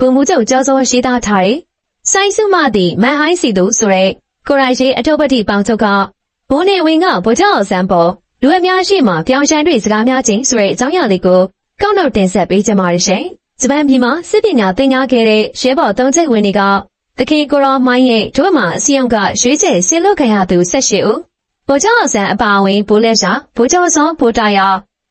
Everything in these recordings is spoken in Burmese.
ဘုံမှုချုပ်ကျော်စောရှိသားထားတယ်။ဆိုင်စုမသည်မန်ဟိုင်းစီသူဆိုရဲကိုရိုင်ရှိအထုပ်ပတိပေါင်ချုပ်ကဘိုးနေဝင်းကဗိုလ်ချုပ်အောင်ဆန်းပေါ်လူအများရှိမှပြောင်းရှမ်းတွေစကားများချင်းဆိုတဲ့အကြောင်းအရာလေးကိုကောက်နှုတ်တင်ဆက်ပေးကြပါရရှင်။ဂျပန်ပြည်မှာစစ်ပညာသင်ကြားခဲ့တဲ့ရဲဘော်သုံးချက်ဝင်တွေကတခင်ကိုရောမိုင်းရဲ့ဒုမှာအစီယုံကရွေးချယ်ဆင်းလုခံရသူ၁၈ဦးဗိုလ်ချုပ်အောင်ဆန်းအပါအဝင်ဘိုးလက်ရှာဗိုလ်ချုပ်စောဗိုလ်တာယာ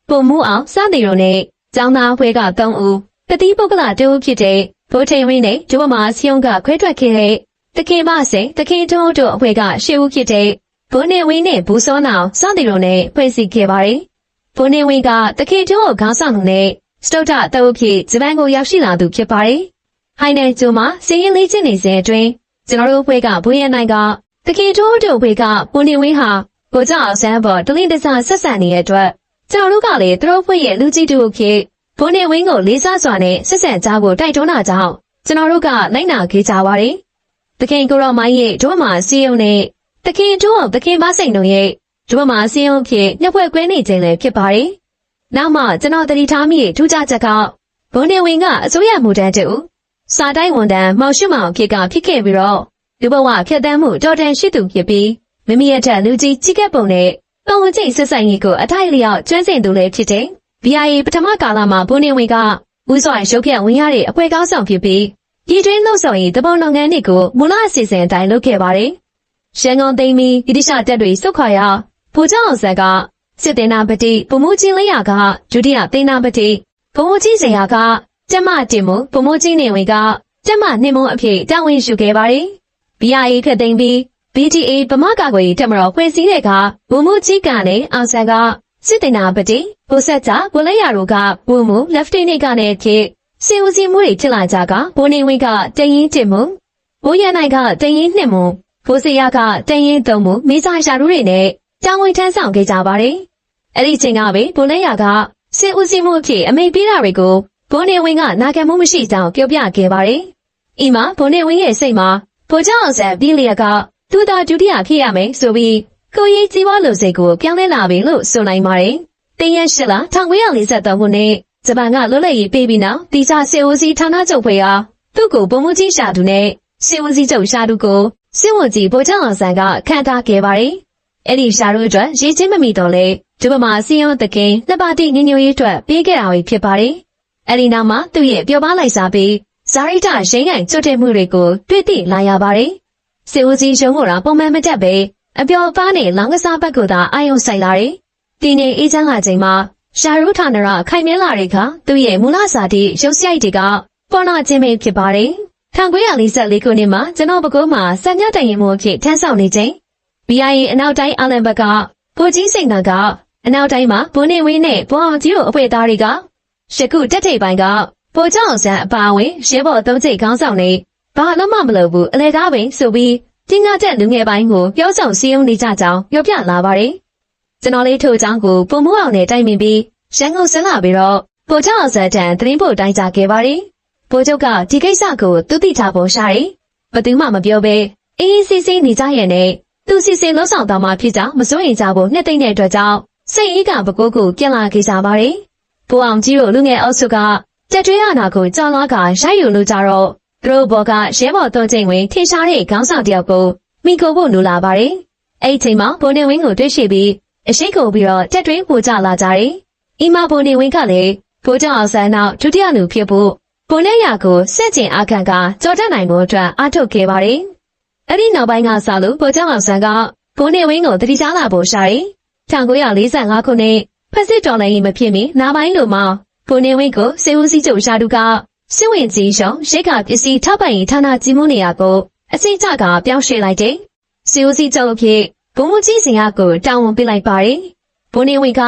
ပုံမှုအောင်စသည်တို့နဲ့ကျောင်းသားဖွဲ့က3ဦးတတိပုဂ္ဂလတဦးဖြစ်တဲ့ ဗိုလ်ထိန်ဝင်းနဲ့ဒုမှာအစီယုံကခွဲထွက်ခဲ့တဲ့တခင်မစိန်တခင်ထုံးတို့အဖွဲ့က၈ဦးဖြစ်တဲ့ဘုန်းနေဝင်းနဲ့ဘူးစောနောင်စသည်တို့နဲ့ဖွဲ့စည်းခဲ့ပါတယ်။ဘုန်းနေဝင်းကတခင်ထုံးကိုခေါင်းဆောင်တဲ့စတုတ္ထတအုပ်ဖြစ်ဂျပန်ကိုရောက်ရှိလာသူဖြစ်ပါတယ်။ဟိုင်းနယ်ကျိုးမှာစည်ရင်လေးချင်းနေစဉ်အတွင်းကျွန်တော်တို့အဖွဲ့ကဘွေရနိုင်ကတခင်ထုံးတို့အဖွဲ့ကဘုန်းနေဝင်းဟာကိုကြောက်အောင်ဆန်းပေါ်တလင်းတစားဆက်ဆံနေတဲ့အတွက်ကျွန်တော်တို့ကလည်းသူတို့ဖွဲ့ရဲ့လူကြီးတူဖြစ် ဘုန်းနေဝင်းကိုလေးစားစွာနဲ့ဆက်ဆံကြဖို့တိုက်တွန်းတာကြောင့်ကျွန်တော်တို့ကလိုက်နာခဲ့ကြပါတယ်။တခင်ကိုရောမိုင်းရဲ့ဒုမှာစီယုံနဲ့တခင်တို့အောင်တခင်မစိန်တို့ရဲ့ဒုမှာစီယုံဖြစ်ညှက်ဖွဲ့ကွဲနေခြင်းလည်းဖြစ်ပါတယ်။နောက်မှကျွန်တော်တတိထားမိထူးခြားချက်ကဘုန်းနေဝင်းကအစိုးရမှုတန်းတူစာတိုင်းဝန်တန်းမောင်ရှိမောင်ဖြစ်ကဖြစ်ခဲ့ပြီးတော့လူဘဝဖြတ်တန်းမှုတော်တန်ရှိသူဖြစ်ပြီးမိမိရဲ့ထက်လူကြီးကြီးကပ်ပုံနဲ့ပုံဝင်ချိန်ဆက်ဆိုင်ရေးကိုအထိုက်လျောက်ကျွမ်းကျင်သူလည်းဖြစ်တယ်။ BIA ပထမကာလမှာဘုန်းနေဝင်းကဦးစွာရုပ်ဖြတ်ဝင်ရတဲ့အဖွဲကောင်းဆောင်ဖြစ်ပြီးပြည်တွင်းလှုပ်ဆောင်ရေးတပုံလုပ်ငန်းတွေကိုမူလအစီအစဉ်အတိုင်းလုပ်ခဲ့ပါတယ်။ရန်ကုန်သိမ်းပြီးဗြိတိရှတပ်တွေစုခွာရဗိုလ်ချုပ်အောင်ဆန်းကစစ်တင်နာပတိဗိုလ်မှူးကြီးလေးရကဒုတိယသိန်းနာပတိဗိုလ်မှူးကြီးစရာကကျမတင်မှုဗိုလ်မှူးကြီးနေဝင်ကကျမနှင်းမုံအဖြစ်တာဝန်ယူခဲ့ပါတယ်။ BIA ခက်သိမ်းပြီး BTA ဗမာကာကွယ်တက်မတော်ဖွဲ့စည်းတဲ့ကဗိုလ်မှူးကြီးကနဲ့အောင်ဆန်းက စစ်တင်နာပတိဘုဆက်ကြဘလဲရတို့ကဘုံမူ left နေကနေဖြစ်စေဦးစီမှုတွေဖြစ်လာကြကဘိုနေဝိကတရင်တင်မူဘိုးရနိုင်ကတရင်နှစ်မူဘိုးစရကတရင်သုံးမူမိစားရှာတို့တွေနဲ့တောင်းဝင်ထမ်းဆောင်ခဲ့ကြပါတယ်အဲ့ဒီချိန်ကပဲဘိုလဲရကစေဦးစီမှုအဖြစ်အမိပေးတာတွေကိုဘိုနေဝင်းကနာခံမှုမရှိကြောင်းပြောပြခဲ့ပါတယ်။ဤမှာဘိုနေဝင်းရဲ့စိတ်မှာဘိုကြောင့်ဆန်ပြီးလျက်ကသူသာဒုတိယဖြစ်ရမယ်ဆိုပြီး ကိုကြီးကြီးပွားလို့စိတ်ကိုပြောင်းလဲလာပြီလို့ဆိုနိုင်ပါတယ်။တင်းရက်ရှိလား1943ခုနှစ်ဂျပန်ကလွတ်လပ်ရေးပေးပြီးနောက်တီချာစေဝစီဌာနချုပ်ဖွဲ့ဟာသူ့ကိုဗိုလ်မှူးကြီးရှာသူနဲ့စေဝစီချုပ်ရှာသူကိုစစ်ဝန်ကြီးဗိုလ်ချုပ်အောင်ဆန်းကခန့်ထားခဲ့ပါတယ်။အဲ့ဒီရှာတို့အတွက်ရေးချင်းမမီတော့လေဒီပမာစီယုံတကင်းလက်ပါတိငညိုရေးအတွက်ပေးခဲ့တာပဲဖြစ်ပါတယ်။အဲ့ဒီနောက်မှာသူ့ရဲ့ပျော်ပါလိုက်စားပြီးဇာရိတရိမ့်ငိုင်ကျွတ်တဲ့မှုတွေကိုတွေ့သိလာရပါတယ်။စေဝစီရုံးကပုံမှန်မတက်ပဲ အပျော်ပါးနဲ့လောင်းကစားဘက်ကိုသာအာယုံဆိုင်လာတယ်။တင်းနေအေးချမ်းလာချိန်မှာရှာရုထာနရခိုင်မြဲလာတဲ့အခါသူ့ရဲ့မူလစာတိရုပ်စရိုက်တွေကပေါ်နာခြင်းပဲဖြစ်ပါတယ်။1944ခုနှစ်မှာကျွန်တော်ပကုံးမှာစံညတိုင်ရင်မှုအဖြစ်ထမ်းဆောင်နေချိန် BIA အနောက်တိုင်းအလံဘက်ကဗိုလ်ကြီးစိန်နာကအနောက်တိုင်းမှာဘုန်းနေဝင်းနဲ့ဘွားအောင်ကြီးတို့အဖွဲ့သားတွေကရှကုတက်ထိပ်ပိုင်းကဗိုလ်ချုပ်အောင်ဆန်းအပါအဝင်ရဲဘော်သုံးချိတ်ခေါင်းဆောင်နေဘာလို့မှမလုပ်ဘူးအလဲကားပင်ဆိုပြီး တင်ကြတဲ့လူငယ်ပိုင်းကိုပြောဆောင်စည်းရုံးနေကြကြောင်းပြောပြလာပါတယ်။ကျွန်တော်လေးထို့အကြောင်းကိုပုံမှုအောင်နဲ့တိုင်ပင်ပြီးရန်ကုန်ဆင်းလာပြီးတော့ဗိုလ်ချုပ်အောင်ဆန်းတန်သတင်းပို့တိုင်းကြခဲ့ပါတယ်။ဗိုလ်ချုပ်ကဒီကိစ္စကိုသူသိထားဖို့ရှာတယ်။ဘသူမှမပြောဘဲအေးအေးဆေးဆေးနေကြရဲ့နဲ့သူစီစဉ်လုံးဆောင်သွားမှဖြစ်ကြောင်းမစိုးရင်ကြဖို့နှစ်သိမ့်တဲ့အတွက်ကြောင့်စိတ်အေးကပကိုးကိုပြန်လာခဲ့ကြပါတယ်။ဘိုးအောင်ကြီးတို့လူငယ်အုပ်စုကတက်တွဲရနာကိုကြော်လာကရိုက်ယူလို့ကြတော့ သူတို့ဘော်ကရဲဘော်သုံးချိန်ဝင်ထင်ရှားတဲ့ခေါင်းဆောင်တယောက်ကိုမိကိုဖို့လိုလာပါတယ်။အဲ့ဒီချိန်မှာဘိုးနေဝင်းကိုတွေ့ရှိပြီးအရှိတ်ကုန်ပြီးတော့တက်တွင်းပို့ကြလာကြတယ်။အီမာဘိုနေဝင်းကလည်းဘိုးကြောင်အောင်ဆန်းနောက်ဒုတိယလူဖြစ်ဖို့ဘိုလက်ရကိုစစ်ကျင်အခန့်ကကြော်တက်နိုင်ဖို့အတွက်အားထုတ်ခဲ့ပါတယ်။အဲ့ဒီနောက်ပိုင်းကစလို့ဘိုးကြောင်အောင်ဆန်းကဘိုနေဝင်းကိုတတိချလာဖို့ရှာတယ်။1945ခုနှစ်ဖက်စစ်တော်လှန်ရေးမဖြစ်မီနာပိုင်းလိုမှာဘိုနေဝင်းကိုစေဦးစီးချုပ်ရှာတူက စစ်ဝင်ကြီးရှုံရိတ်ကပစ္စည်းထောက်ပံ့ရေးဌာနကြီးမှုနေရာကိုအစိမ့်ကြကပြောင်းရွှေ့လိုက်တယ်။စေဦးစီးချုပ်အဖြစ်ဘုံမကြီးစင်ရကိုတာဝန်ပေးလိုက်ပါတယ်။ဘုံနေဝင်က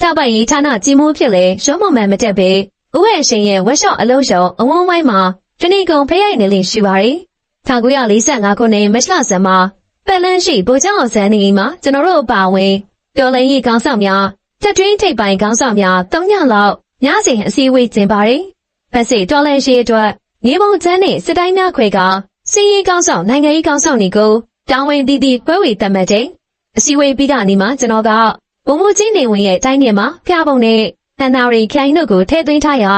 တပိုင်ရေးဌာနကြီးမိုးဖြစ်လေရုံးမမှန်မတက်ပဲဥဝဲရှင်ရဲ့ဝက်ရှော့အလုံးရှုံအဝန်းဝိုင်းမှာတဏီကုံဖရိုက်နေလိမ့်ရှိပါတယ်။1945ခုနှစ်မတ်လဆန်မှာပက်လန်းရှိဗိုလ်ချုပ်အောင်ဆန်းနေမှာကျွန်တော်တို့အပါဝင်တော်လိုင်းရေးကောင်းဆောင်များတက်တွင်းထိပ်ပိုင်းကောင်းဆောင်များ၃ညလောက်ညစဉ်အစည်းအဝေးကျင်းပါတယ်။ ဖက်စစ်တော်လိုင်းရှိအတွက်မြေပုံချမ်းနဲ့စစ်တိုင်းများခွဲကစည်ရေးကောင်းဆောင်နိုင်ငံရေးကောင်းဆောင်တွေကိုတောင်းဝင်တီးတီးပွဲဝေတတ်မှတ်တဲ့အစည်းအဝေးပြီးကနေမှကျွန်တော်ကဘုံမကြီးနေဝင်ရဲ့တိုင်းနယ်မှာဖျားပုံနဲ့တန်တာရီခိုင်တို့ကိုထည့်သွင်းထားရာ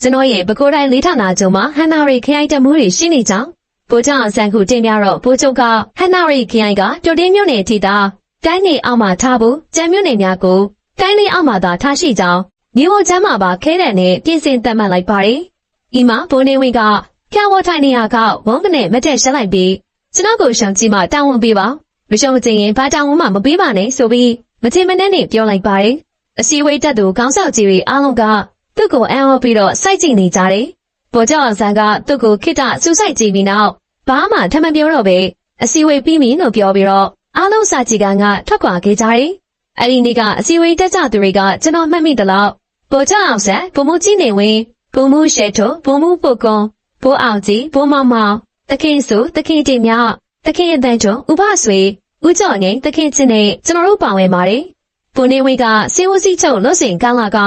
ကျွန်တော်ရဲ့ပကိုးတိုင်းလေးဌာနချုပ်မှာဟန်နာရီခရိုင်တမှုတွေရှိနေကြောင်းဗိုလ်ချုပ်အောင်ဆန်းခုတင်ပြတော့ဗိုလ်ချုပ်ကဟန်နာရီခရိုင်ကပြိုတင်းမြို့နယ်ထိတာတိုင်းနေအောက်မှာထားဖို့ကြံမြို့နယ်များကိုတိုင်းလေးအောက်မှာသာထားရှိကြောင်း မြို့ဝချမ်းမှာပါခဲတဲ့နဲ့ပြင်ဆင်သတ်မှတ်လိုက်ပါတယ်။ဤမှာဘိုးနေဝင်းကဖျားဝထိုင်နေရကဝုန်းကနေမတက်ရှက်လိုက်ပြီးကျွန်တော်ကိုရှောင်ကြည့်မှတောင်းဝန်ပေးပါမရှောင်ကြရင်ဘာတောင်းဝန်မှမပေးပါနဲ့ဆိုပြီးမချင်မနှနဲ့ပြောလိုက်ပါတယ်။အစည်းအဝေးတက်သူကောင်းဆောင်ကြီးတွေအားလုံးကသူ့ကိုအံ့ဩပြီးတော့စိုက်ကြည့်နေကြတယ်။ဗိုလ်ချုပ်အောင်ဆန်းကသူ့ကိုခိတ္တစူးစိုက်ကြည့်ပြီးနောက်ဘာမှထမပြောတော့ပဲအစည်းအဝေးပြီးပြီလို့ပြောပြီးတော့အားလုံးစာကြည့်ကန်ကထွက်ခွာခဲ့ကြတယ်။အဲ့ဒီနေ့ကအစည်းအဝေးတက်ကြသူတွေကကျွန်တော်မှတ်မိသလောက် ဗိုလ်ချုပ်အောင်ဆန်းဘုံမူကြီးနေဝင်ဘုံမူရှဲထိုဘုံမူပုတ်ကွန်ဘိုးအောင်ကြီးဘိုးမောင်မောင်တခင်စုတခင်တင်မြတခင်အတန်းကျော်ဥပဆွေဦးကျော်ငိမ့်တခင်ချင်းနဲ့ကျွန်တော်တို့ပါဝင်ပါတယ်။ဘုန်းနေဝေကစေဝစီချုပ်လွတ်စင်ကန်းလာက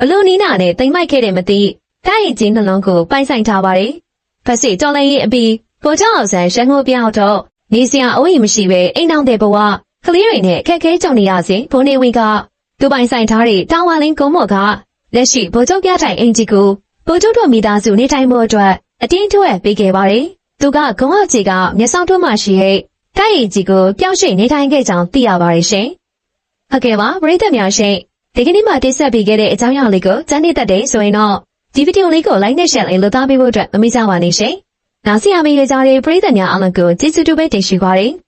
အလူနီးနာနဲ့တိမ်မိုက်ခဲ့တယ်မသိတိုက်ရင်ချင်းနှလုံးကိုပိုင်ဆိုင်ထားပါတယ်။ဖက်စီတော်လည်းရေးအပြီးဗိုလ်ချုပ်အောင်ဆန်းရှန်ကိုပြောင်းတော့နေစရာအဝိမရှိပဲအိမ်အောင်တဲ့ဘဝကလေးတွေနဲ့ခက်ခဲကြုံနေရစဉ်ဘုန်းနေဝေက သူပိုင်ဆိုင်ထားတဲ့တောင်ဝါလင်းကုန်းမော့ကလက်ရှိဗိုလ်ချုပ်ပြတိုင်အင်ဂျီကိုဗိုလ်ချုပ်တို့မိသားစုနေထိုင်မှုအတွက်အတင်းထွဲပေးခဲ့ပါတယ်။သူကဂုံအောင်ကြီးကမျက်စောင်းတွမှရှိရဲ့တိုက်ရည်ကြီးကိုပြောင်းရွှေ့နေထိုင်ခဲ့ကြောင်းသိရပါတယ်ရှင်။ဟုတ်ကဲ့ပါပရိသတ်များရှင်ဒီကနေ့မှတိဆက်ပေးခဲ့တဲ့အကြောင်းအရာလေးကိုစမ်းနေတတ်တယ်ဆိုရင်တော့ဒီဗီဒီယိုလေးကို like နဲ့ share လေးလုပ်သားပေးဖို့အတွက်မမေ့ကြပါနဲ့ရှင်။နောက်စီအမေးရကြတဲ့ပရိသတ်များအားလုံးကိုကျေးဇူးတူပဲတင်ရှိပါတယ်။